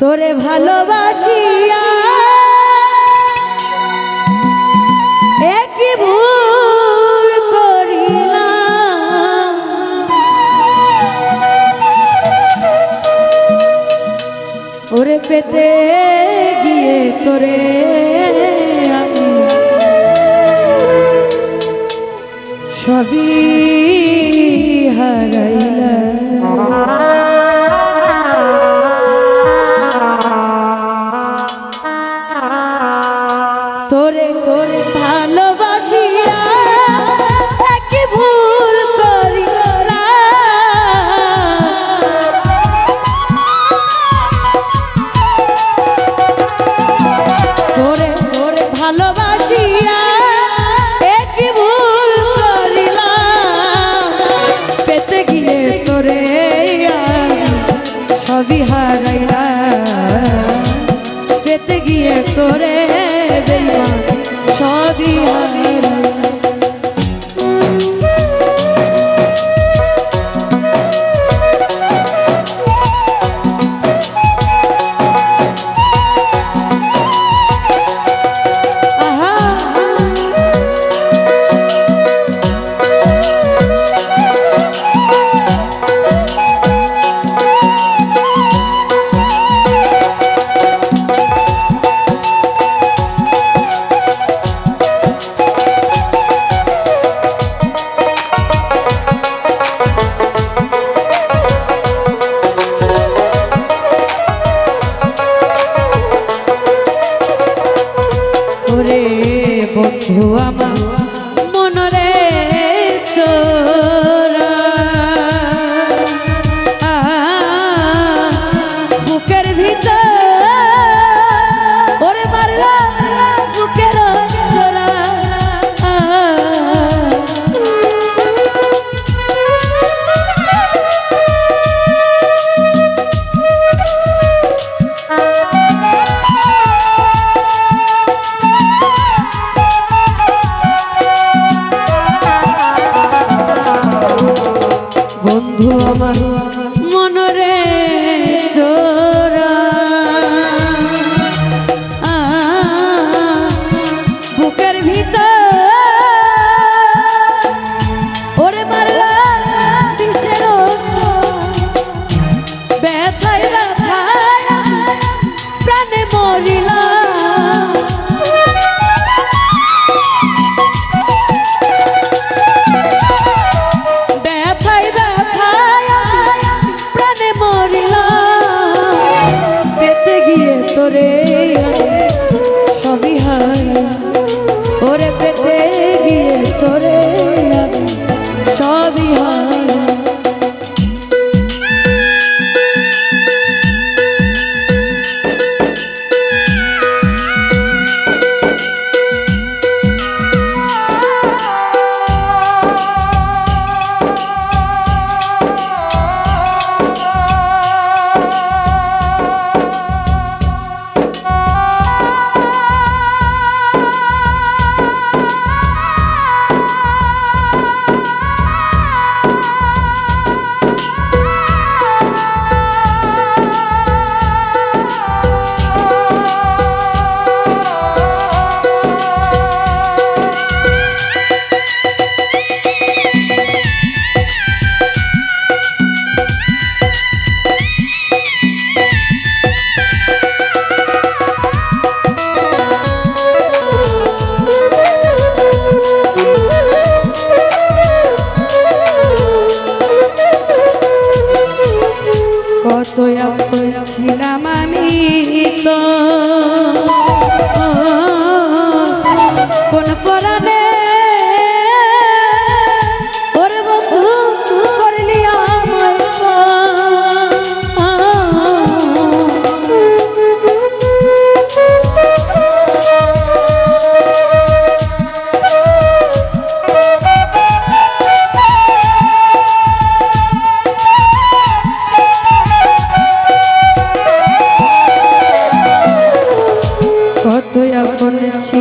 তোরে ভালোবাসিয়া একই ভুল করিলাম। ওরে পেতে গিয়ে তোরে সবই হারাইলা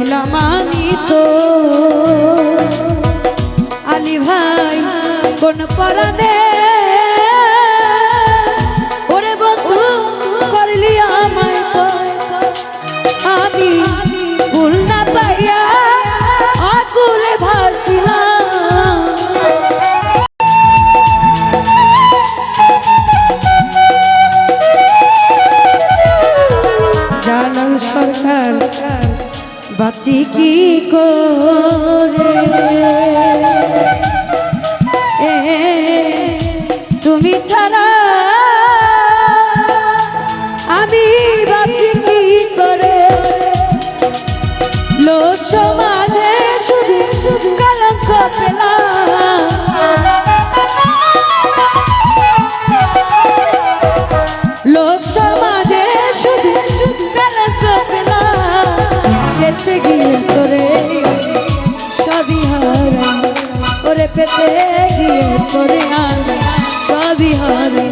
ছিলাম আমি তো আলী ভাই কোন পরাধে? ওরে বন্ধু করলি আমায় আমি বাঁচি কি করে? তুমি ছাড়া আমি বাঁচি কি করে? লোক পেতে গিয়ে করে আর সবই হবে।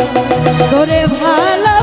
করে ভালো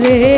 llores